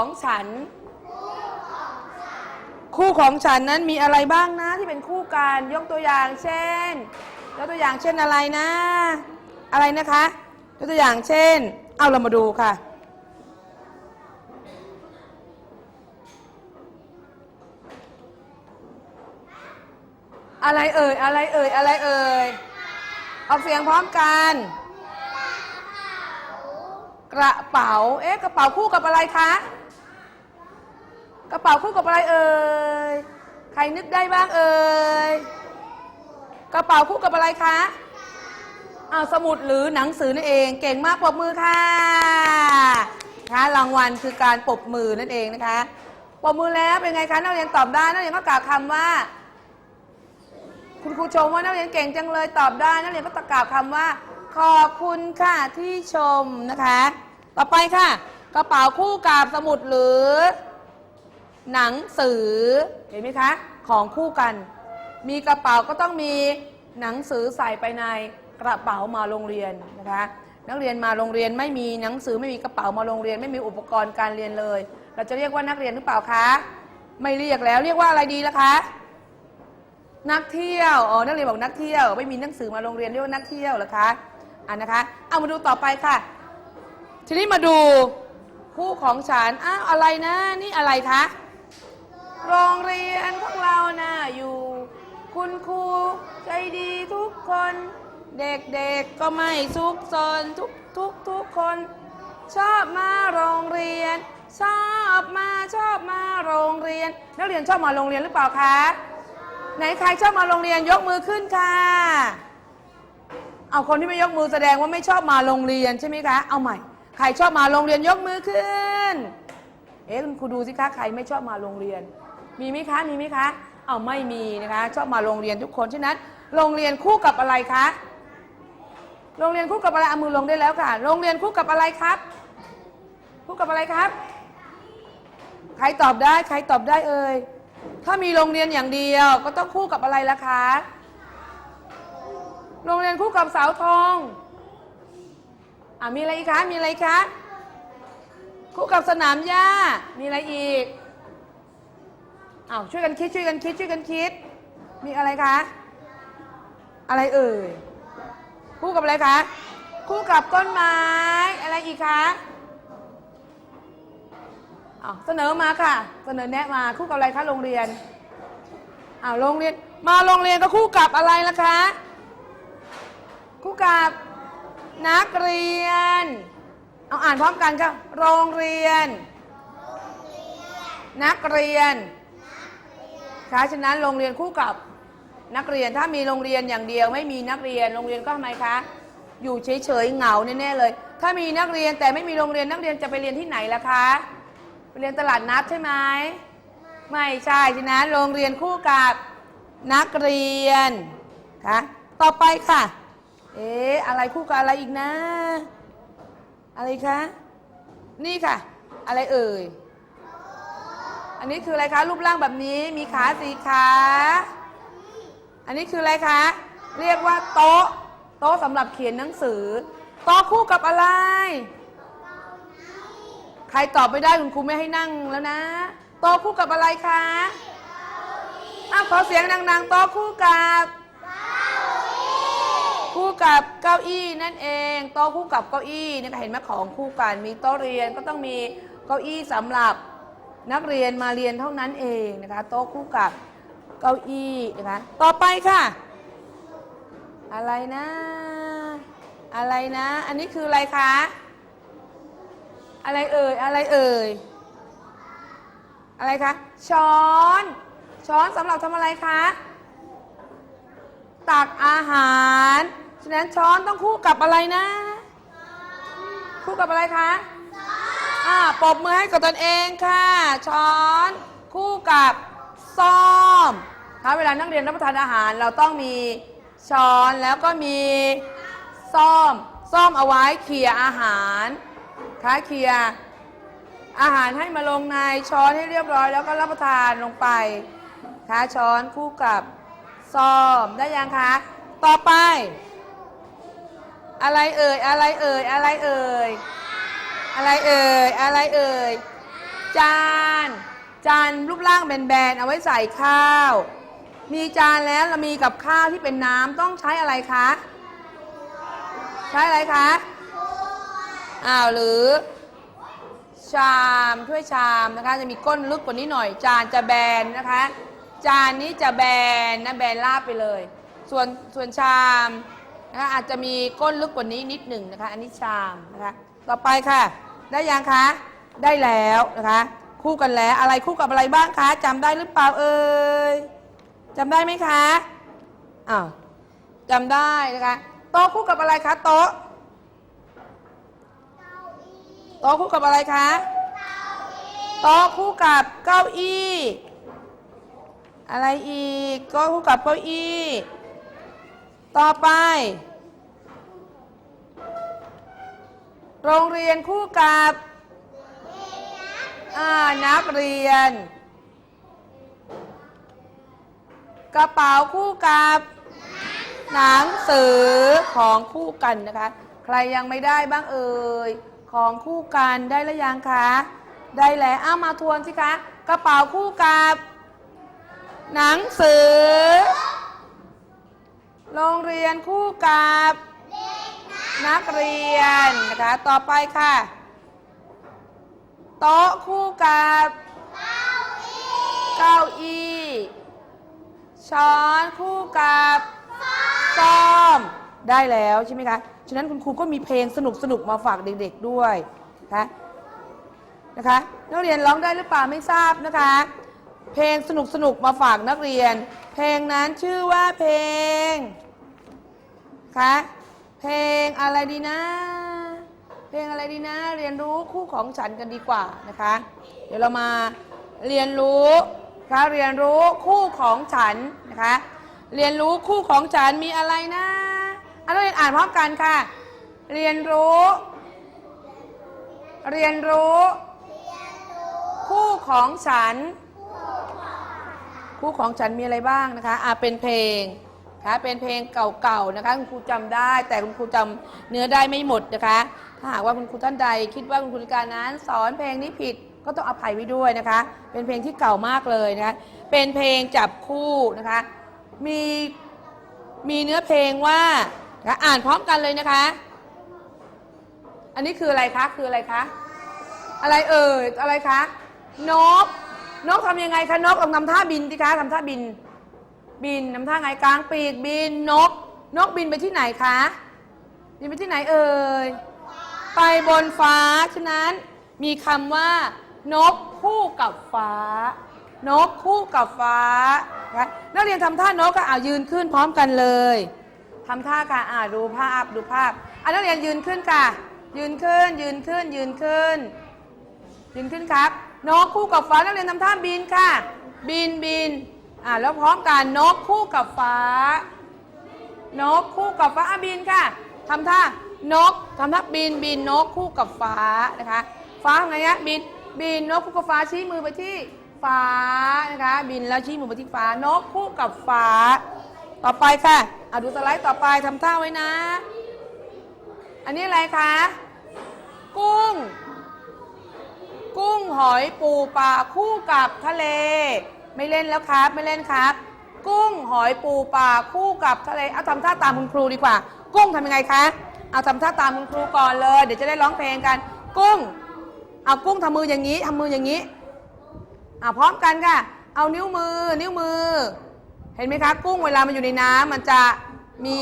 ของฉัน คู่ของฉันนั้นมีอะไรบ้างนะ ที่เป็นคู่กันยกตัวอย่างเช่นยกตัวอย่างเช่นอะไรนะ อะไรนะคะยกตัวอย่างเช่น เอาเรามาดูค่ะอะไรเอ่ย อะไรเอ่ย อะไรเอ่ย ออกเสียงพร้อมกัน กระเป๋า เอ๊ะ กระเป๋าคู่กับอะไรคะ กระเป๋าคู่กับอะไรเอ่ย ใครนึกได้บ้างเอ่ย กระเป๋าคู่กับอะไรคะอ้าวสมุดหรือหนังสือนั่นเอง เก่งมากปรบมือค่ะนะคะรางวัลคือการปรบมือนั่นเองนะคะปรบมือแล้วเป็นไงคะนักเรียนตอบได้นักเรียนก็กล่าวคำว่า คุณครูชมว่านักเรียนเก่งจังเลยตอบได้นักเรียนก็ตะกล่าวคำว่า ขอบคุณค่ะที่ชมนะคะ ต่อไปค่ะ กระเป๋าคู่กับสมุดหรือ หนังสือ เห็นไหมคะ ของคู่กัน มีกระเป๋าก็ต้องมีหนังสือใส่ไปในกระเป๋ามาโรงเรียนนะคะ นักเรียนมาโรงเรียนไม่มีหนังสือไม่มีกระเป๋ามาโรงเรียน ไม่มีอุปกรณ์การเรียนเลย เราจะเรียกว่านักเรียนหรือเปล่าคะ ไม่เรียกแล้วเรียกว่าอะไรดีล่ะคะ นักเที่ยวอ๋อนักเรียนบอกนักเที่ยว ไม่มีหนังสือมาโรงเรียนเรียกว่านักเที่ยวเหรอคะอ่านะคะ เอามาดูต่อไปค่ะ ทีนี้มาดูคู่ของฉันอ้าวอะไรนะ นี่อะไรคะ โรงเรียนของเราน่ะอยู่ คุณครูใจดีทุกคน เด็กๆก็ไม่ซุกซนทุกทุกทุกคน ชอบมาโรงเรียน ชอบมาชอบมาโรงเรียน นักเรียนชอบมาโรงเรียนหรือเปล่าคะ ไหนใครชอบมาโรงเรียนยกมือขึ้นค่ะเอาคนที่ไม่ยกมือแสดงว่าไม่ชอบมาโรงเรียนใช่ไหมคะ เอาใหม่ ใครชอบมาโรงเรียนยกมือขึ้น เอ๊ะคุณครูดูสิคะใครไม่ชอบมาโรงเรียน มีไหมคะ มีไหมคะ เอาไม่มีนะคะ ชอบมาโรงเรียนทุกคนฉะนั้น โรงเรียนคู่กับอะไรคะ โรงเรียนคู่กับอะไรเอามือลงได้แล้วค่ะ โรงเรียนคู่กับอะไรครับ คู่กับอะไรครับ ใครตอบได้ ใครตอบได้เอ่ย ถ้ามีโรงเรียนอย่างเดียว ก็ต้องคู่กับอะไรล่ะคะ โรงเรียนคู่กับเสาธงอะมีอะไรอีกคะ มีอะไรคะ คู่กับสนามหญ้า มีอะไรอีก อ้าวช่วยกันคิดช่วยกันคิดช่วยกันคิด มีอะไรคะ อะไรเอ่ย คู่กับอะไรคะ คู่กับต้นไม้ อะไรอีกคะอ้าวเสนอมาค่ะ เสนอแนะมาคู่กับอะไรคะโรงเรียนอ้าวโรงเรียน มาโรงเรียนก็คู่กับอะไรล่ะคะ คู่กับนักเรียน เอาอ่านพร้อมกันค่ะโรงเรียน นักเรียน ค่ะฉะนั้นโรงเรียนคู่กับนักเรียนถ้ามีโรงเรียนอย่างเดียว ไม่มีนักเรียนโรงเรียนก็ทำไมคะ อยู่เฉยๆเหงาแน่ๆเลย ถ้ามีนักเรียนแต่ไม่มีโรงเรียนนักเรียนจะไปเรียนที่ไหนล่ะคะไปเรียนตลาดนัดใช่ไหมไม่ใช่ฉะนั้นโรงเรียนคู่กับนักเรียนค่ะต่อไปค่ะ เอ๊ะอะไรคู่กับอะไรอีกนะ อะไรคะ นี่ค่ะ อะไรเอ่ย อันนี้คืออะไรคะ รูปร่างแบบนี้มีขาสี่ขา อันนี้คืออะไรคะ เรียกว่าโต๊ะ โต๊ะสำหรับเขียนหนังสือ โต๊ะคู่กับอะไร ใครตอบไม่ได้คุณครูไม่ให้นั่งแล้วนะ โต๊ะคู่กับอะไรคะอ้าวขอเสียงดังๆ โต๊ะคู่กับคู่กับเก้าอี้นั่นเอง โต๊ะคู่กับเก้าอี้เนี่ยเห็นไหมของคู่กัน มีโต๊ะเรียนก็ต้องมีเก้าอี้สำหรับ นักเรียนมาเรียนเท่านั้นเองนะคะโต๊ะคู่กับเก้าอี้นะคะต่อไปค่ะ อะไรนะ อะไรนะ อันนี้คืออะไรคะอะไรเอ่ยอะไรเอ่ยอะไรคะช้อน ช้อนสำหรับทำอะไรคะตักอาหารฉะนั้นช้อนต้องคู่กับอะไรนะ คู่กับอะไรคะ อ่าปรบมือให้กับตนเองค่ะ ช้อนคู่กับซ่อมถ้าเวลานักเรียนรับประทานอาหารเราต้องมีช้อนแล้วก็มีซ่อมซ่อมเอาไว้เขี่ยอาหารค่ะเขี่ยอาหารให้มาลงในช้อนให้เรียบร้อย แล้วก็รับประทานลงไปค่ะช้อนคู่กับซ่อมได้ยังคะต่อไป อะไรเอ่ยอะไรเอ่ยอะไรเอ่ย อะไรเอ่ย อะไรเอ่ย จาน จานรูปร่างแบนๆ เอาไว้ใส่ข้าว มีจานแล้วเรามีกับข้าวที่เป็นน้ำต้องใช้อะไรคะ ใช้อะไรคะ อ้าวหรือ ชามถ้วยชามนะคะจะมีก้นลึกกว่านี้หน่อย จานจะแบนนะคะ จานนี้จะแบนนะแบนลาบไปเลย ส่วนส่วนชาม นะคะอาจจะมีก้นลึกกว่านี้นิดหนึ่งนะคะ อันนี้ชามนะคะ ต่อไปค่ะ ได้ยังคะ ได้แล้วนะคะ คู่กันแล้วอะไรคู่กับอะไรบ้างคะจำได้หรือเปล่าเอ่ยจำได้ไหมคะอ้าวจำได้นะคะโต๊ะคู่กับอะไรคะโต๊ะโต๊ะคู่กับอะไรคะโต๊ะคู่กับเก้าอี้ อะไรอีกโต๊ะคู่กับเก้าอี้ ต่อไป โรงเรียนคู่กับนักเรียน กระเป๋าคู่กับหนังสือของคู่กันนะคะ ใครยังไม่ได้บ้างเอ่ยของคู่กันได้แล้วยังคะได้แล้วอ้ามาทวนสิคะ กระเป๋าคู่กับ หนังสือ โรงเรียนคู่กับ นักเรียนนะคะ ต่อไปค่ะ โต๊ะคู่กับ เก้าอี้ ช้อนคู่กับซ่อม ได้แล้วใช่ไหมคะ ฉะนั้นคุณครูก็มีเพลงสนุกสนุกมาฝากเด็กๆด้วยนะคะ นะคะ นักเรียนร้องได้หรือเปล่าไม่ทราบนะคะ เพลงสนุกสนุกๆมาฝากนักเรียน เพลงนั้นชื่อว่าเพลงคะเพลงอะไรดีนะ เพลงอะไรดีนะ เรียนรู้คู่ของฉันกันดีกว่านะคะ เดี๋ยวเรามาเรียนรู้คะเรียนรู้คู่ของฉันนะคะ เรียนรู้คู่ของฉันมีอะไรนะอันเรียนอ่านพร้อมกันค่ะ เรียนรู้ เรียนรู้ คู่ของฉัน คู่ของฉันมีอะไรบ้างนะคะอ่าเป็นเพลงคะเป็นเพลงเก่าๆนะคะคุณครูจำได้ แต่คุณครูจำเนื้อได้ไม่หมดนะคะ ถ้าหากว่าคุณครูท่านใด คิดว่าคุณครูการนั้นสอนเพลงนี้ผิดก็ต้องอภัยไว้ด้วยนะคะ เป็นเพลงที่เก่ามากเลยนะคะเป็นเพลงจับคู่นะคะ มีมีเนื้อเพลงว่าะะอ่านพร้อมกันเลยนะคะ อันนี้คืออะไรคะคืออะไรคะอะไรเอ่ยอะไรคะนก นกทำยังไงคะนกลองทำท่าบินสิคะทำท่าบิน บินทำท่าไงกลางปีกบินนก นกบินไปที่ไหนคะ บินไปที่ไหนเอ่ย ไปบนฟ้า ฉะนั้นมีคำว่า นกคู่กับฟ้า นกคู่กับฟ้านะนักเรียนทำท่านกก็อ่ายืนขึ้นพร้อมกันเลยทำท่าค่ะอ่าดูภาพดูภาพอ่านักเรียนยืนขึ้นค่ะ ยืนขึ้นยืนขึ้นยืนขึ้น ยืนขึ้นครับ นกคู่กับฟ้านักเรียนทำท่าบินค่ะ บินบินอ่าแล้วพร้อมกันนกคู่กับฟ้า นกคู่กับฟ้าบินค่ะทำท่านกทำท่าบินบินนกคู่กับฟ้านะคะ ฟ้าไงฮะบินบินนกคู่กับฟ้าชี้มือไปที่ฟ้านะคะบินแล้วชี้มือไปที่ฟ้านกคู่กับฟ้า ต่อไปค่ะอะดูสไลด์ต่อไปทำท่าไว้นะ อันนี้อะไรคะกุ้ง กุ้งหอยปูปลาคู่กับทะเล ไม่เล่นแล้วครับ ไม่เล่นครับ กุ้งหอยปูปลาคู่กับทะเลเอาทำท่าตามคุณครูดีกว่า กุ้งทำยังไงคะเอาทำท่าตามคุณครูก่อนเลย เดี๋ยวจะได้ร้องเพลงกัน กุ้ง เอากุ้งทำมืออย่างนี้ทำมืออย่างนี้เอาพร้อมกันค่ะ เอานิ้วมือ นิ้วมือ เห็นไหมคะ กุ้งเวลามันอยู่ในน้ำมันจะมี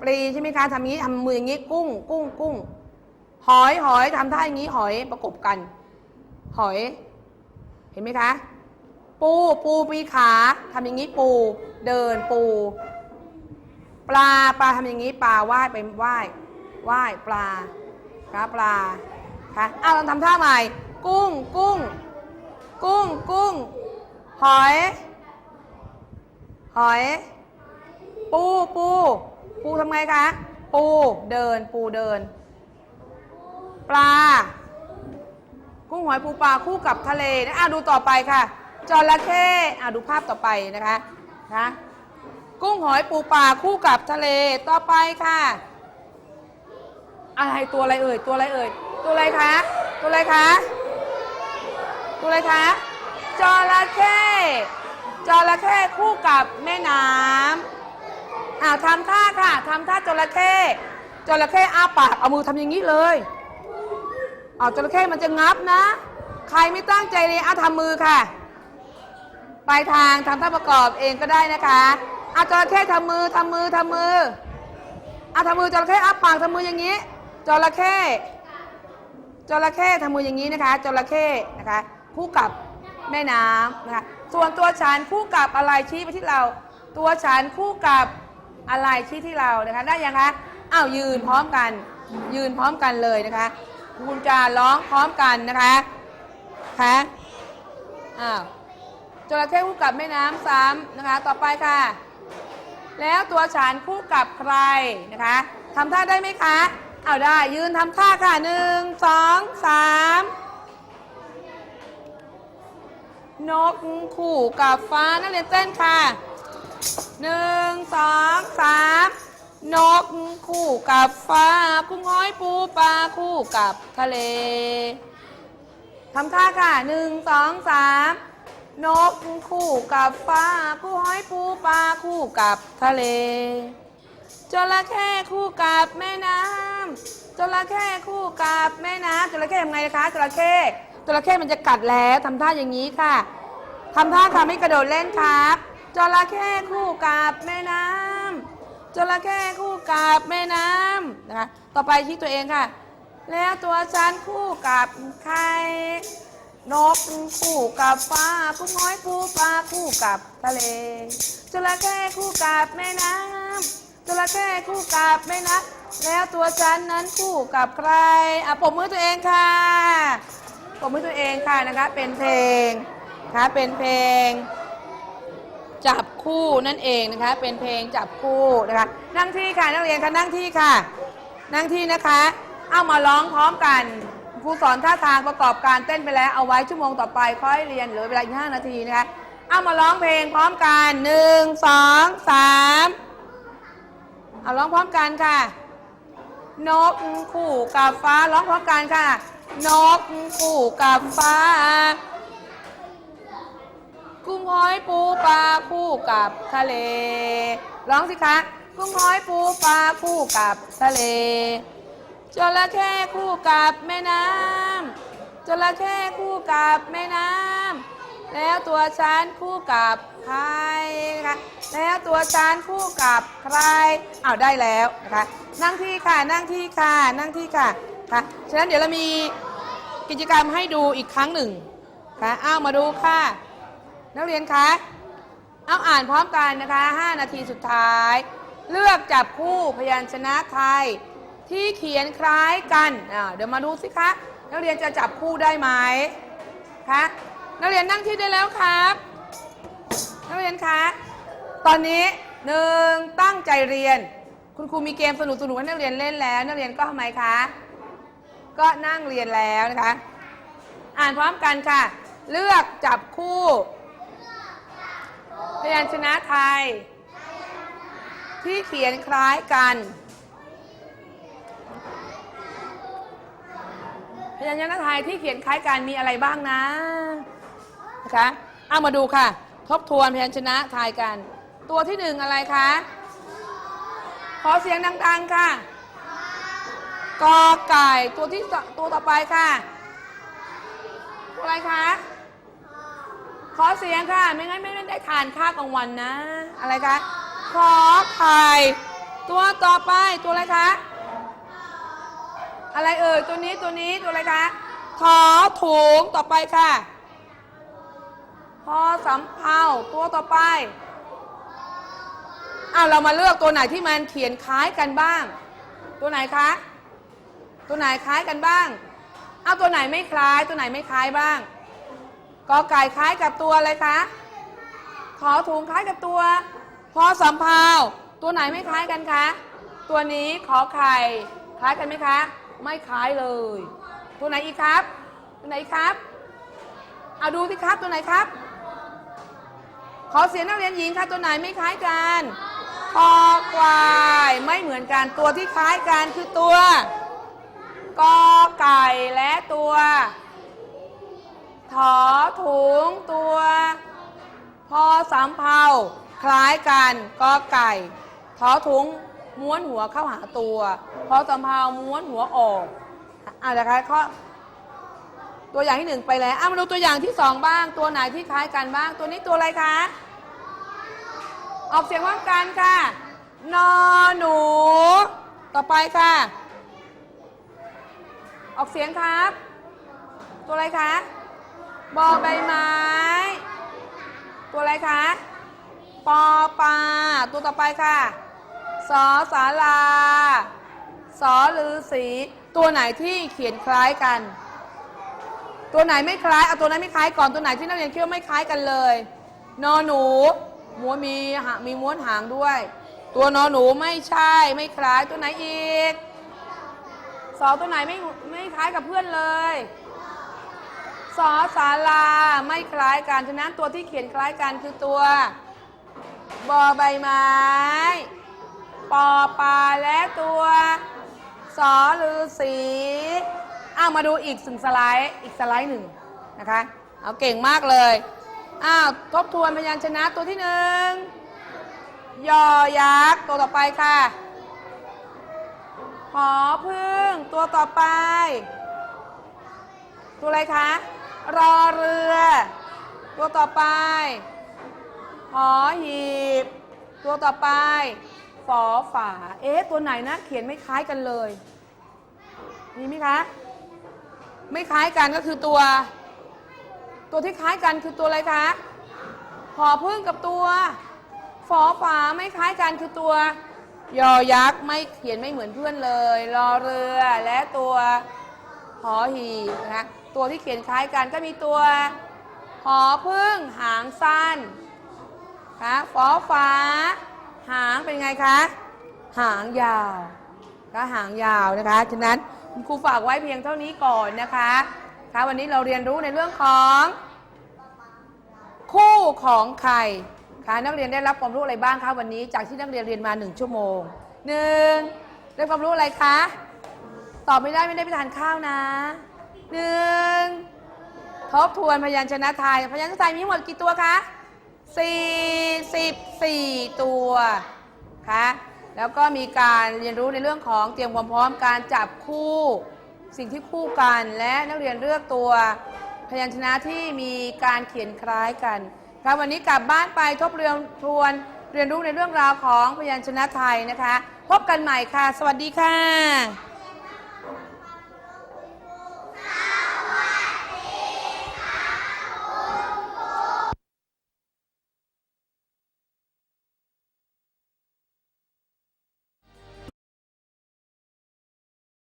ปรีใช่ไหมคะทำอย่างนี้ทำมืออย่างนี้ กุ้ง กุ้งกุ้งหอยหอยทำท่าอย่างนี้หอยประกบกัน หอย เห็นไหมคะ ปูปูมีขาทำอย่างนี้ปู เดินปู ปลาปลาทำอย่างนี้ปลาว่ายไปว่ายว่ายปลาครับปลาค่ะอ้าวเราทำท่าใหม่ กุ้งกุ้ง กุ้งกุ้ง หอย หอย ปูปู ปูทำไงคะ ปูเดินปูเดิน ปลา กุ้งหอยปูปลาคู่กับทะเลนะอะดูต่อไปค่ะจระเข้อะดูภาพต่อไปนะคะนะกุ้งหอยปูปลาคู่กับทะเลต่อไปค่ะ อะไรตัวอะไรเอ่ยตัวอะไรเอ่ยตัวอะไรคะตัวอะไรคะตัวอะไรคะจระเข้จระเข้คู่กับแม่น้ำอ่าทำท่าค่ะทำท่าจระเข้จระเข้อ้าปากเอามือทำอย่างนี้เลย เอาจระเข้มันจะงับนะ ใครไม่ตั้งใจเลยเอาทำมือค่ะ ปลายทางทำท่าประกอบเองก็ได้นะคะเอาจระเข้ทำมือทำมือทำมือเอาทำมือจระเข้อ้าปากทำมืออย่างนี้จระเข้จระเข้ทำมืออย่างนี้นะคะจระเข้นะคะคู่กับแม่น้ำนะคะส่วนตัวฉันคู่กับอะไรชี้ไปที่เรา ตัวฉันคู่กับอะไรชี้ที่เรานะคะได้ยังคะอ้าวยืนพร้อมกัน ยืนพร้อมกันเลยนะคะ คุณจะร้องพร้อมกันนะคะค่ะอ้าวจระเข้คู่กับแม่น้ำซ้ำนะคะ ต่อไปค่ะ แล้วตัวฉันคู่กับใครนะคะทำท่าได้ไหมคะเอาได้ยืนทำท่าค่ะหนึ่งสองสามนกคู่กับฟ้านักเรียนเต้นค่ะหนึ่งสองสาม นกคู่กับฟ้ากุ้งห้อยปูปลาคู่กับทะเลทำท่าค่ะหนึ่งสองสามนกคู่กับฟ้าคู่ห้อยปูปลาคู่กับทะเลจระเข้คู่กับแม่น้ำจระเข้คู่กับแม่น้ำจระเข้ทำไงคะจระเข้จระเข้มันจะกัดแล้วทำท่าอย่างนี้ค่ะทำท่าค่ะไม่กระโดดเล่นครับจระเข้คู่กับแม่น้ำ จระเข้คู่กับแม่น้ำนะคะ ต่อไปชี้ตัวเองค่ะ แล้วตัวฉันคู่กับใคร นกคู่กับฟ้ากุ้งน้อยปูปลาคู่กับทะเล จระเข้คู่กับแม่น้ำจระเข้คู่กับแม่น้ำแล้วตัวฉันนั้นคู่กับใคร อะปมมือตัวเองค่ะปมมือตัวเองค่ะนะคะ เป็นเพลงนะคะเป็นเพลง จับคู่นั่นเองนะคะ เป็นเพลงจับคู่นะคะ นั่งที่ค่ะนักเรียนคะนั่งที่ค่ะ นั่งที่นะคะ เอามาร้องพร้อมกันครูสอนท่าทางประกอบการเต้นไปแล้วเอาไว้ชั่วโมงต่อไปค่อยเรียนเหลือเวลาอีกห้านาทีนะคะ เอามาร้องเพลงพร้อมกันหนึ่งสองสามเอาร้องพร้อมกันค่ะ นกคู่กับฟ้าร้องพร้อมกันค่ะ นกคู่กับฟ้า กุ้งหอยปูปลาคู่กับทะเล ร้องสิคะ กุ้งหอยปูปลาคู่กับทะเล จระเข้คู่กับแม่น้ำจระเข้คู่กับแม่น้ำแล้วตัวฉันคู่กับใครคะแล้วตัวฉันคู่กับใครอ้าวได้แล้วนะคะนั่งที่ค่ะนั่งที่ค่ะนั่งที่ค่ะค่ะฉะนั้นเดี๋ยวเรามีกิจกรรมให้ดูอีกครั้งหนึ่งค่ะอ้าวมาดูค่ะ นักเรียนคะเอาอ่านพร้อมกันนะคะ 5 นาทีสุดท้าย เลือกจับคู่พยัญชนะไทย ที่เขียนคล้ายกันอ่าเดี๋ยวมาดูสิคะนักเรียนจะจับคู่ได้ไหมคะนักเรียนนั่งที่ได้แล้วครับ นักเรียนคะตอนนี้หนึ่งตั้งใจเรียน คุณครูมีเกมสนุกสนุกๆให้นักเรียนเล่นแล้ว นักเรียนก็ทำไมคะ ก็นั่งเรียนแล้วนะคะ อ่านพร้อมกันค่ะ เลือกจับคู่ พยัญชนะไทย ที่เขียนคล้ายกัน พยัญชนะไทยที่เขียนคล้ายกันมีอะไรบ้างนะนะคะเอามาดูค่ะ ทบทวนพยัญชนะไทยกัน ตัวที่หนึ่งอะไรคะขอเสียงดังๆค่ะกอไก่ตัวที่ตัวต่อไปค่ะ ตัวอะไรคะ ขอเสียงค่ะ ไม่งั้นไม่ได้ทานข้าวกลางวันนะ อะไรคะ ขอไข่ตัวต่อไปตัวอะไรคะ อะไรเอ่ยตัวนี้ตัวนี้ตัวอะไรคะทอถุงต่อไปค่ะพอสำเภาตัวต่อไปอ้าวเรามาเลือกตัวไหนที่มันเขียนคล้ายกันบ้าง ตัวไหนคะ ตัวไหนคล้ายกันบ้าง เอาตัวไหนไม่คล้าย ตัวไหนไม่คล้ายบ้าง กอไก่คล้ายกับตัวอะไรคะขอถุงคล้ายกับตัว พอสำเภาตัวไหนไม่คล้ายกันคะ ตัวนี้ขอไข่คล้ายกันไหมคะ ไม่คล้ายเลย ตัวไหนอีกครับ ตัวไหนครับ เอาดูสิครับตัวไหนครับ ขอเสียงนักเรียนหญิงค่ะตัวไหนไม่คล้ายกันคอควายไม่เหมือนกันตัวที่คล้ายกันคือตัวกอไก่และตัว ถอถุงตัว พอสำเภาคล้ายกันกอไก่ ถอถุงม้วนหัวเข้าหาตัว พอสำเภาม้วนหัวออกอะนะคะข้อตัวอย่างที่หนึ่งไปแล้วอะมาดูตัวอย่างที่สองบ้าง ตัวไหนที่คล้ายกันบ้าง ตัวนี้ตัวอะไรคะ ออกเสียงพร้อมกันค่ะ นอหนู ต่อไปค่ะ ออกเสียงครับ ตัวอะไรคะ บอใบไม้ ตัวอะไรคะปอปลาตัวต่อไปค่ะสอสาลาสอลือสี ตัวไหนที่เขียนคล้ายกัน ตัวไหนไม่คล้ายเอาตัวนั้นไม่คล้ายก่อนตัวไหนที่นักเรียนคิดว่าไม่คล้ายกันเลย นอหนูม้วนมีหางมีม้วนหางด้วย ตัวนอหนูไม่ใช่ไม่คล้ายตัวไหนอีกสอตัวไหนไม่ไม่คล้ายกับเพื่อนเลย สอสาลาไม่คล้ายกัน ฉะนั้นตัวที่เขียนคล้ายกันคือตัว บอใบไม้ ปอปลาและตัวสอลือสีอ้าวมาดูอีกสึงสไลด์อีกสไลด์หนึ่งนะคะ เอาเก่งมากเลยอ้าวทบทวนพยัญชนะตัวที่หนึ่งยอยักษ์ตัวต่อไปค่ะหอพึ่งตัวต่อไป ตัวอะไรคะ รอเรือ ตัวต่อไป หอหีบ ตัวต่อไปฝอฝา เอ๊ะ ตัวไหนนะ เขียนไม่คล้ายกันเลย มีไหมคะ ไม่คล้ายกันก็คือตัว ตัวที่คล้ายกันคือตัวอะไรคะหอพึ่งกับตัวฝอฝาไม่คล้ายกันคือตัวยอยักษ์ไม่เขียนไม่เหมือนเพื่อนเลย รอเรือและตัวหอหีบนะคะ ตัวที่เขียนคล้ายกันก็มีตัวหอพึ่งหางสั้นคะฝอฟ้า หางเป็นไงคะ หางยาวก็หางยาวนะคะ ฉะนั้นครูฝากไว้เพียงเท่านี้ก่อนนะคะคะวันนี้เราเรียนรู้ในเรื่องของ คู่ของใครคะนักเรียนได้รับความรู้อะไรบ้างคะวันนี้ จากที่นักเรียนเรียนมาหนึ่งชั่วโมงหนึ่งได้ความรู้อะไรคะ ตอบไม่ได้ไม่ได้ไปทานข้าวนะ หนึ่งทบทวนพยัญชนะไทย พยัญชนะไทยมีหมดกี่ตัวคะสี่สิบสี่ตัวคะแล้วก็มีการเรียนรู้ในเรื่องของเตรียมความพร้อมการจับคู่สิ่งที่คู่กันและนักเรียนเลือกตัวพยัญชนะที่มีการเขียนคล้ายกันครับวันนี้กลับบ้านไปทบเรียนทวนเรียนรู้ในเรื่องราวของพยัญชนะไทยนะคะ พบกันใหม่ค่ะ สวัสดีค่ะ